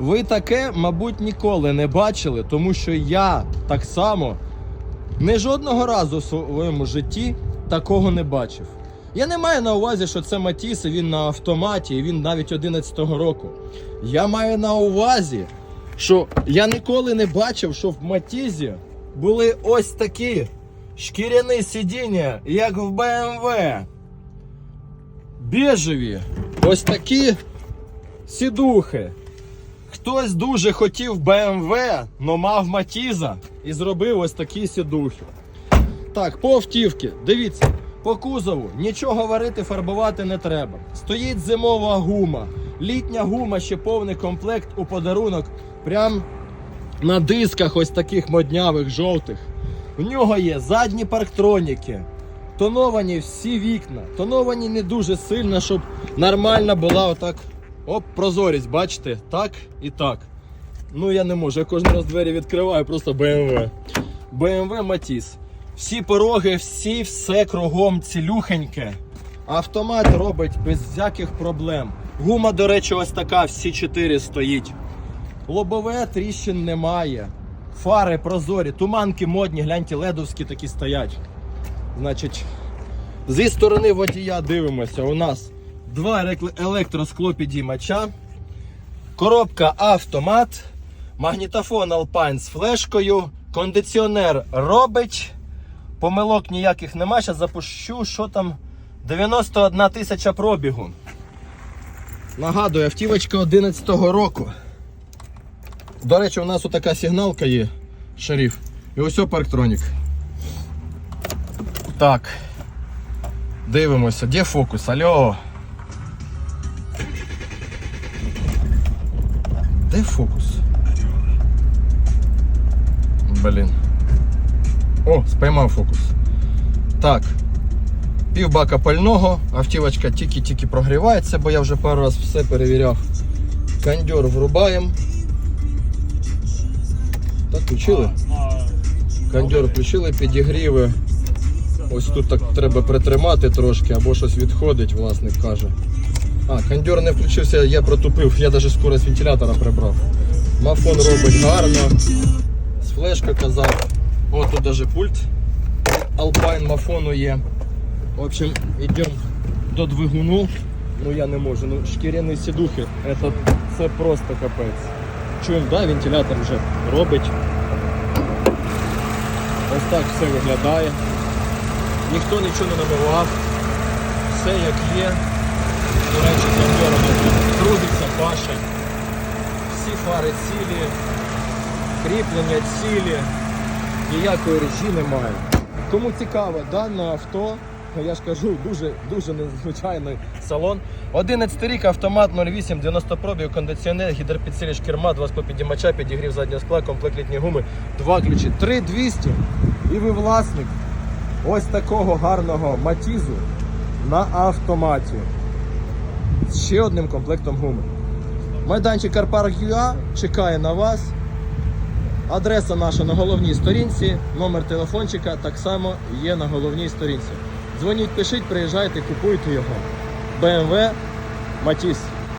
Ви таке, мабуть, ніколи не бачили, тому що я так само не жодного разу в своєму житті такого не бачив. Я не маю на увазі, що це Матіс, він на автоматі, і він навіть 11-го року. Я маю на увазі, що я ніколи не бачив, що в Матізі були ось такі шкіряні сидіння, як в BMW. Біжеві. Ось такі сідухи. Хтось дуже хотів BMW, но мав Матіза і зробив ось такі сідухи. Так, по автівки. Дивіться, по кузову нічого варити, фарбувати не треба. Стоїть зимова гума. Літня гума, ще повний комплект у подарунок. Прям на дисках ось таких моднявих, жовтих. У нього є задні парктроніки. Тоновані всі вікна. Тоновані не дуже сильно, щоб нормальна була отак. Оп, прозорість, бачите? Так і так. Ну я не можу, я кожен раз двері відкриваю, просто BMW. BMW Матіс. Всі пороги, всі, все кругом цілюхеньке. Автомат робить без всяких проблем. Гума, до речі, ось така, всі чотири стоїть. Лобове тріщин немає. Фари прозорі, туманки модні, гляньте, ледовські такі стоять. Значить, зі сторони водія дивимося. У нас два елек- електросклопідіймача, коробка автомат, магнітофон Alpine з флешкою, кондиціонер робить. Помилок ніяких нема. Зараз запущу, що там 91 тисяча пробігу. Нагадую, автівочка 11-го року. До речі, у нас отака сигналка є, шериф. І ось парктронік. Так. Дивимося, де фокус? Алло. Де фокус? Блін. О, спіймав фокус. Так. Півбака пального, автівочка тільки-тільки прогрівається, бо я вже пару раз все перевіряв. Кондьор врубаємо. Так, включили? Кондьор включили, підігріви. Ось тут так треба притримати трошки, або щось відходить, власник каже. А, кондьор не включився, я протупив, я навіть скорость вентилятора прибрав. Мафон робить гарно. З флешка казав. О, тут даже пульт Alpine мафону є. В общем, йдемо до двигуну. Ну я не можу. Ну, шкіряні сідухи, це, це просто капець. Чуємо, да, вентилятор вже робить. Ось так все виглядає. Ніхто нічого не намивав. Все як є. До речі, кондьором трудиться, паше. Всі фари цілі, кріплення цілі, ніякої речі немає. Кому цікаво, дане авто, я ж кажу, дуже дуже незвичайний салон. 11 рік, автомат 08, 90 пробів, кондиціонер, гідропідсилювач керма, два склопідіймача, підігрів заднього скла, комплект літньої гуми, два ключі, 3200. І ви власник ось такого гарного матізу на автоматі. З ще одним комплектом гуми. Майданчик Карпарк ЮА чекає на вас. Адреса наша на головній сторінці, номер телефончика так само є на головній сторінці. Дзвоніть, пишіть, приїжджайте, купуйте його. BMW Матіс.